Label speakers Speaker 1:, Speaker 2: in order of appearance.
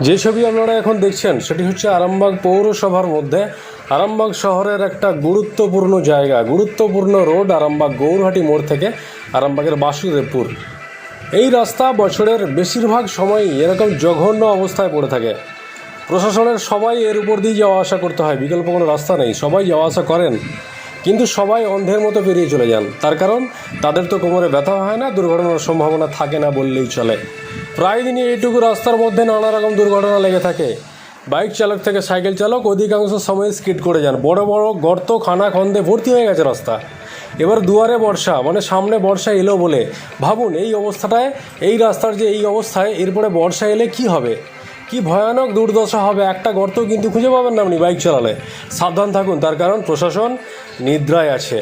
Speaker 1: যে ছবি আপনারা এখন দেখছেন, সেটি হচ্ছে আরামবাগ পৌরসভার মধ্যে। আরামবাগ শহরের একটা গুরুত্বপূর্ণ জায়গা, গুরুত্বপূর্ণ রোড আরামবাগ গৌরহাটি মোড় থেকে আরামবাগের বাসুদেবপুর। এই রাস্তা বছরের বেশিরভাগ সময়ই এরকম জঘন্য অবস্থায় পড়ে থাকে। প্রশাসনের সবাই এর উপর দিয়ে যাওয়া আসা করতে হয়, বিকল্প কোনো রাস্তা নেই, সবাই যাওয়া আসা করেন। কিন্তু সবাই অন্ধের মতো পেরিয়ে চলে যান। তার কারণ, তাদের তো কোমরে ব্যথা হয় না, দুর্ঘটনার সম্ভাবনা থাকে না বললেই চলে। প্রায় দিনই এইটুকু রাস্তার মধ্যে নানা রকম দুর্ঘটনা লেগে থাকে। বাইক চালক থেকে সাইকেল চালক অধিকাংশ সময় স্কিড করে যান। বড় বড় গর্ত, খানা, খন্দে ভর্তি হয়ে গেছে রাস্তা। এবার দুয়ারে বর্ষা মানে সামনে বর্ষা এলো বলে ভাবুন এই অবস্থাটায়, এই রাস্তার যে এই অবস্থায়, এরপরে বর্ষা এলে কি হবে? কি ভয়ানক দুর্দশা হবে? একটা গর্ত কিন্তু খুঁজে পাবেন না আপনি বাইক চালালে। সাবধান থাকুন, তার কারণ প্রশাসন নিদ্রায় আছে।